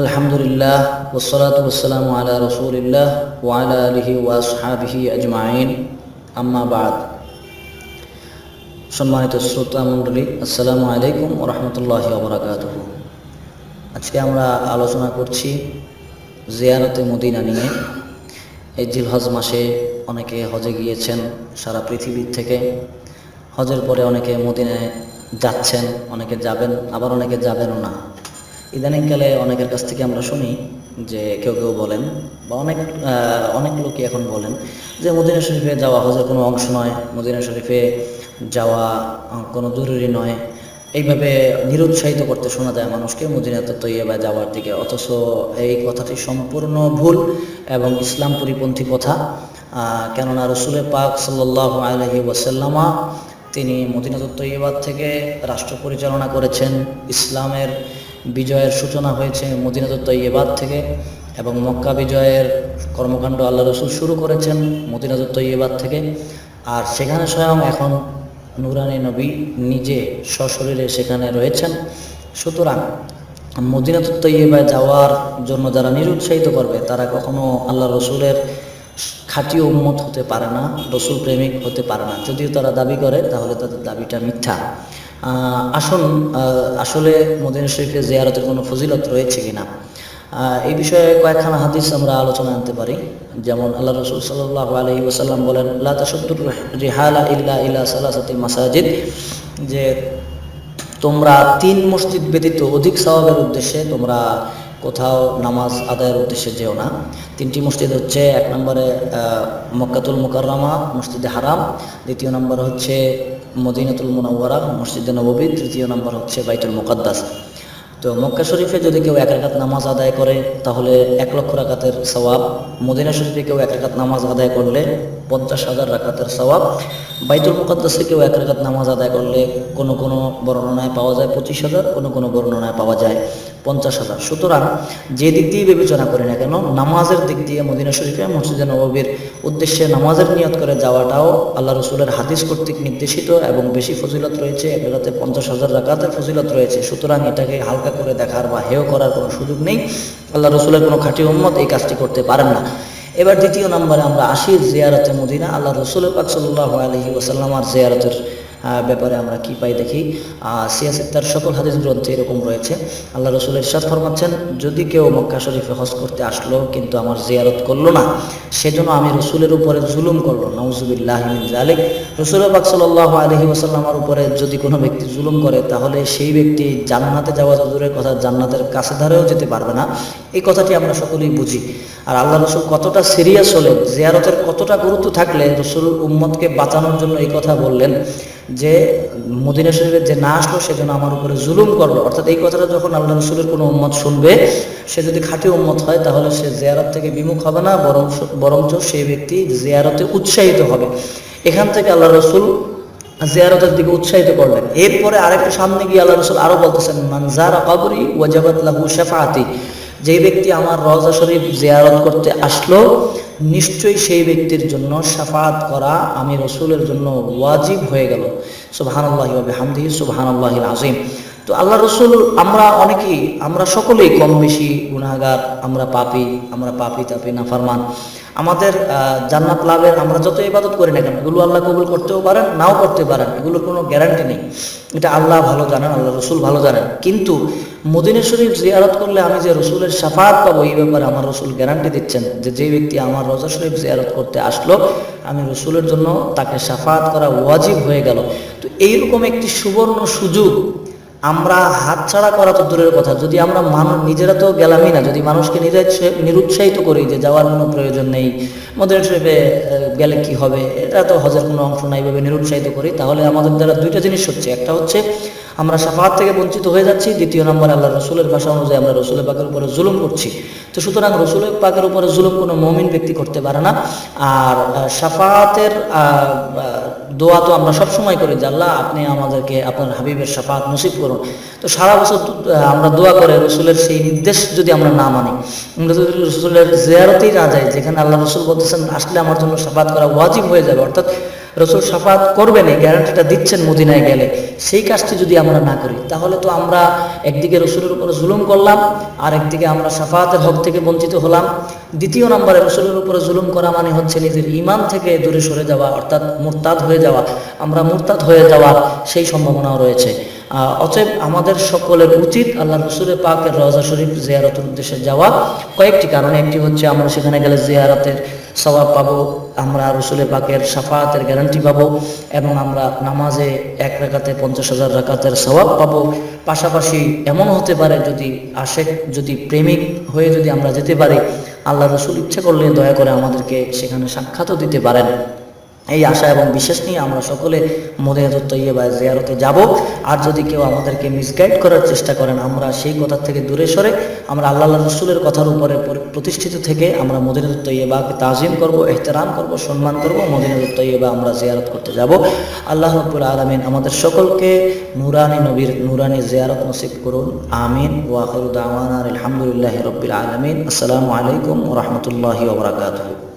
আলহামদুলিল্লাহ ওসলাত ওসালাম আলা রসুলিল্লাহ ওয়ালা আলহি ওয়াসহাবিহি আজমাইন। আম্মা বাদ। সম্মানিত শ্রোতা মণ্ডলী, আসসালামু আলাইকুম রহমতুল্লাহ বরাকাত আজকে আমরা আলোচনা করছি জিয়ারতে মদিনা নিয়ে। এই জিলহজ মাসে অনেকে হজে গিয়েছেন সারা পৃথিবীর থেকে। হজের পরে অনেকে মদিনায় যাচ্ছেন, অনেকে যাবেন, আবার অনেকে যাবেনও না। ইদানিংকালে অনেকের কাছ থেকে আমরা শুনি যে কেউ কেউ বলেন বা অনেক অনেক লোকই এখন বলেন যে মদিনা শরীফে যাওয়া হজের কোনো অংশ নয়, মদিনা শরীফে যাওয়া কোনো জরুরি নয়। এইভাবে নিরুৎসাহিত করতে শোনা যায় মানুষকে মদিনাতে তৈয়বা যাওয়ার দিকে। অথচ এই কথাটি সম্পূর্ণ ভুল এবং ইসলাম পরিপন্থী কথা। কেননা রসুলের পাক সাল্লাহ আলহি ওয়াসাল্লামা তিনি মদিনাত তৈয়বাদ থেকে রাষ্ট্র পরিচালনা করেছেন। ইসলামের বিজয়ের সূচনা হয়েছে মদিনাত তৈয়বাদ থেকে এবং মক্কা বিজয়ের কর্মকাণ্ড আল্লাহ রসুল শুরু করেছেন মদিনাত তৈয়বাদ থেকে। আর সেখানে স্বয়ং এখন নুরানি নবী নিজে সশরীরে সেখানে রয়েছেন। সুতরাং মদিনাত তৈয়বায় যাওয়ার জন্য যারা নিরুৎসাহিত করবে, তারা কখনো আল্লাহ রসুলের খাঁটি উম্মত হতে পারে না, রসুল প্রেমিক হতে পারে না। যদিও তারা দাবি করে, তাহলে তাদের দাবিটা মিথ্যা। আসুন আসলে মদিনা শরীফে জিয়ারতের কোনো ফজিলত রয়েছে কিনা? এই বিষয়ে কয়েকখানা হাদিস আমরা আলোচনা আনতে পারি। যেমন আল্লাহ রসুল সাল্লাহ আলহি ওসাল্লাম বলেন আল্লাহ তাসুদ্দুর রিহালা ইল্লা ইল্লা সালাসাতিল মাসাজিদ যে তোমরা তিন মসজিদ ব্যতীত অধিক সওয়াবের উদ্দেশ্যে তোমরা কোথাও নামাজ আদায়ের উদ্দেশ্যে যেও না। তিনটি মসজিদ হচ্ছে, এক নম্বরে মক্কাতুল মুকাররমা, মসজিদে হারাম। দ্বিতীয় নম্বর হচ্ছে মদিনাতুল মুনাওয়ারা, মসজিদে নববী, তৃতীয় নম্বর হচ্ছে বাইতুল মুকাদ্দাস। তো মক্কা শরীফে যদি কেউ এক রাকাত নামাজ আদায় করে, তাহলে এক লক্ষ রাকাতের সওয়াব। মদিনা শরীফে কেউ এক রাকাত নামাজ আদায় করলে পঞ্চাশ হাজার রাকাতের সওয়াব। বাইতুল মুকাদ্দাসে কেউ এক রাকাত নামাজ আদায় করলে কোনো কোনো বর্ণনায় পাওয়া যায় পঁচিশ হাজার, কোনো কোনো বর্ণনায় পাওয়া যায় পঞ্চাশ হাজার। সুতরাং যে দিক দিয়ে বিবেচনা করি না কেন, নামাজের দিক দিয়ে মদিনা শরীফে মসজিদে নববীর উদ্দেশ্যে নামাজের নিয়ত করে যাওয়াটাও আল্লাহ রসুলের হাদিস কর্তৃক নির্দেশিত এবং বেশি ফজিলত রয়েছে। এক রাতে পঞ্চাশ হাজার রাকাতের ফজিলত রয়েছে। সুতরাং এটাকে হালকা করে দেখার বা হেয় করার কোনো সুযোগ নেই। আল্লাহ রসুলের কোনো খাঁটি উম্মত এই কাজটি করতে পারেন না। এবার দ্বিতীয় নম্বরে আমরা আসি জিয়ারতে মদিনা। আল্লাহ রসুলের পাক সাল্লাহ আলহি ওসাল্লামার জিয়ারতের ব্যাপারে আমরা কি পাই দেখি। সিয়াসিদ তার সকল হাদিস গ্রন্থে এরকম রয়েছে। আল্লাহ রসুলের সাথ ফরমাচ্ছেন, যদি কেউ মক্কা শরীফে হজ করতে আসলো, কিন্তু আমার জিয়ারত করল না, সেজন্য আমি রসুলের উপরে জুলুম করল। নওজুবিল্লাহ জালিক রসুল পাক সাল্লাহ আলহি ওসাল্লামার উপরে যদি কোনো ব্যক্তি জুলুম করে, তাহলে সেই ব্যক্তি জান্নাতে যাওয়া তো দূরের কথা, জান্নাতের কাছে ধারেও যেতে পারবে না। এই কথাটি আমরা সকলেই বুঝি। আর আল্লাহ রসুল কতটা সিরিয়াস হলে জিয়ারতের কতটা গুরুত্ব থাকলে রসুল উম্মদকে বাঁচানোর জন্য এই কথা বললেন। যে মদিনা শরীফে যে না আসলো সেজন্য আমার উপরে জুলুম করল। অর্থাৎ এই কথাটা যখন আল্লাহ রসুলের কোনো উম্মত শুনবে, সে যদি খাঁটি উম্মত হয়, তাহলে সে জিয়ারত থেকে বিমুখ হবে না, বরং বরঞ্চ সেই ব্যক্তি জিয়ারতে উৎসাহিত হবে। এখান থেকে আল্লাহ রসুল জিয়ারতের দিকে উৎসাহিত করলেন। এরপরে আরেকটু সামনে গিয়ে আল্লাহ রসুল আরও বলতেছেন মানজারা কবরি ওয়াজাবাত লাহু শাফাআতি। যে ব্যক্তি আমার রওজা শরীফ জিয়ারত করতে আসলো নিশ্চয়ই সেই ব্যক্তির জন্য সাফাত করা আমি রসুলের জন্য ওয়াজিব হয়ে গেল। সুবহানাল্লাহি ওয়া বিহামদিহি, সুবহানাল্লাহিল আযীম। তো আল্লাহ রসুল, আমরা অনেকেই, আমরা সকলেই কম বেশি গুনাহগার, আমরা পাপি আমরা পাপি, তাপি, নাফরমান। আমাদের জান্নাত লাভের আমরা যত ইবাদত করি না কেন, এগুলো আল্লাহ কবুল করতেও পারেন, নাও করতে পারেন এগুলোর কোনো গ্যারান্টি নেই। এটা আল্লাহ ভালো জানেন, আল্লাহ রসুল ভালো জানেন। কিন্তু মদিনা শরীফ জিয়ারত করলে আমি যে রসুলের সাফাত পাবো, এই ব্যাপারে আমার রসুল গ্যারান্টি দিচ্ছেন যে যে ব্যক্তি আমার রোজা শরীফ জিয়ারত করতে আসলো, আমি রসুলের জন্য তাকে সাফাত করা ওয়াজিব হয়ে গেল। তো এইরকম একটি সুবর্ণ সুযোগ আমরা হাত ছাড়া করা তো দূরের কথা। যদি আমরা মানুষ নিজেরা তো গেলামই না। যদি মানুষকে নিরুৎসাহ- নিরুৎসাহিত করি যে যাওয়ার কোনো প্রয়োজন নেই। মদিনা শরীফে গেলে কি হবে? এটা তো হজের কোনো অংশ নাই ভাবে নিরুৎসাহিত করি। তাহলে আমাদের দ্বারা দুইটা জিনিস হচ্ছে। একটা হচ্ছে আমরা সাফাত থেকে বঞ্চিত হয়ে যাচ্ছি। দ্বিতীয় নম্বর আল্লাহ রসুলের ভাষা অনুযায়ী আমরা রসুলের পাকের উপরে জুলুম করছি। তো সুতরাং রসুলের পাকের উপরে জুলুম কোনো মমিন ব্যক্তি করতে পারে না। আর আহ, দোয়া তো আমরা সব সময় করি যে আল্লাহ আপনি আমাদেরকে আপনার হাবিবের সাফাত নসিব করুন। তো সারা বছর আমরা দোয়া করে রসুলের সেই নির্দেশ যদি আমরা না মানি রসুলের জিয়ারতেই না যাই যেখানে আল্লাহ রসুল বলতেছেন আসলে আমার জন্য সাফাত করা ওয়াজিব হয়ে যাবে। অর্থাৎ রসুল সাফাত করবেন, এই গ্যারান্টিটা দিচ্ছেন মদিনায় গেলে। সেই কাজটি যদি আমরা না করি, তাহলে তো আমরা একদিকে রসুলের উপরে জুলুম করলাম আর একদিকে আমরা সাফাতের হক থেকে বঞ্চিত হলাম। দ্বিতীয় নম্বরে রসুলের উপরে জুলুম করা মানে হচ্ছে নিজের ইমান থেকে দূরে সরে যাওয়া, অর্থাৎ মুরতাদ হয়ে যাওয়া। আমরা মুরতাদ হয়ে যাওয়ার সেই সম্ভাবনাও রয়েছে। অতএব আমাদের সকলের উচিত আল্লাহ রসুলের পাকের রজা শরীফ জিয়ারতের উদ্দেশ্যে যাওয়া। কয়েকটি কারণে, একটি হচ্ছে আমরা সেখানে গেলে জিয়ারতের সবাব পাবো, আমরা রসুলের পাকের সাফাতের গ্যারান্টি পাবো এবং আমরা নামাজে এক রেখাতে পঞ্চাশ হাজার রেখাতের সবাব পাবো। পাশাপাশি এমন হতে পারে যদি আশেক, যদি প্রেমিক হয়ে যদি আমরা যেতে পারি, আল্লাহ রসুল ইচ্ছা করলে দয়া করে আমাদেরকে সেখানে সাক্ষাৎও দিতে পারেন। এই আশা এবং বিশ্বাস নিয়ে আমরা সকলে মদিনাতুত তৈয়বা জিয়ারতে যাব। আর যদি কেউ আমাদেরকে মিসগাইড করার চেষ্টা করেন, আমরা সেই কথা থেকে দূরে সরে, আমরা আল্লাহ রসুলের কথার উপরে প্রতিষ্ঠিত থেকে আমরা মদিনাতুত তৈয়বাকে তাজিম করব, এহতেরাম করব, সম্মান করব মদিনাতুত তৈয়বা আমরা জিয়ারত করতে যাব। আল্লাহ রব্বুল আলমিন আমাদের সকলকে নুরানি নবীর নুরানি জিয়ারত নসিব করুন। আমিন। ওয়াহরুদ আওয়ান আলহামদুলিল্লাহ রবিল আলমিন। আসসালামু আলাইকুম রহমতুল্লাহি ওবরাকাতুহ